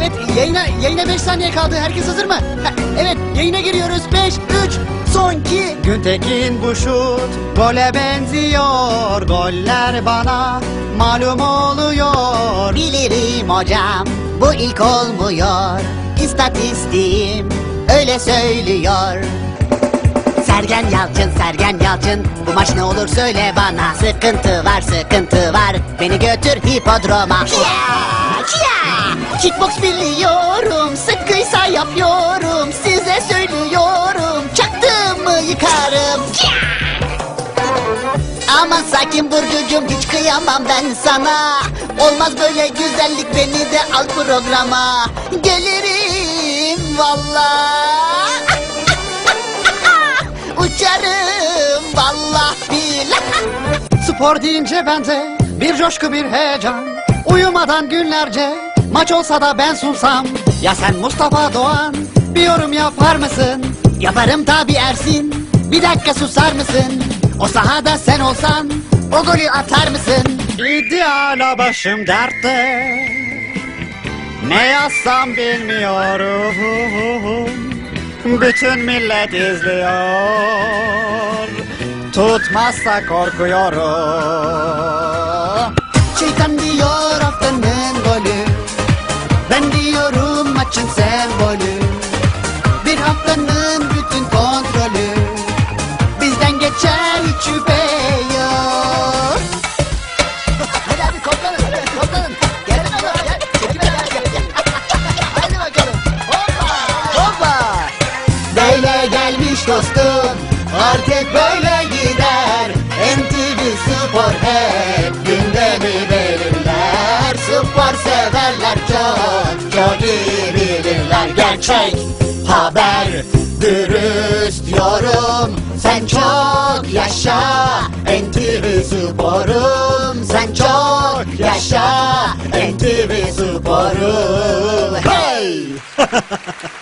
Evet yayına yayına 5 saniye kaldı. Herkes hazır mı? Ha, evet yayına giriyoruz. 5 3 son 2 Güntekin bu şut gole benziyor. Goller bana malum oluyor. Bilirim hocam bu ilk olmuyor İstatistiğim öyle söylüyor Sergen Yalçın, Sergen Yalçın Bu maç ne olur söyle bana Sıkıntı var, sıkıntı var Beni götür hipodroma Kickbox biliyorum Sıkıysa yapıyorum. Size söylüyorum Çaktığımı yıkarım. Aman sakin Burcucuğum hiç kıyamam ben sana. Olmaz böyle güzellik beni de al programa. Gelirim valla Uçarım valla billah Spor deyince bende bir coşku bir heyecan. Uyumadan günlerce maç olsa da ben sunsam Ya sen Mustafa Doğan? Bir yorum yapar mısın? Yaparım tabi Ersin. Bir dakika susar mısın? O sahada sen olsan O golü atar mısın? İdeala başım dertte. Ne yazsam bilmiyorum. Bütün millet izliyor. Tutmazsa korkuyorum maçın sembolü. Bir haftanın bütün kontrolü. Bizden geçer hiç şüphe Hadi hadi toplanın hadi toplanın Gel oğlum gel Çekime gel bakalım. Hoppa Hoppa! Böyle gelmiş dostum Artık böyle gider. NTV Spor hep gündemi belirler. Spor severler çok Çok iyi bilirler Gerçek haber Dürüst yorum Sen çok yaşa NTV Spor'um. Sen çok yaşa NTV Spor'um. Hey!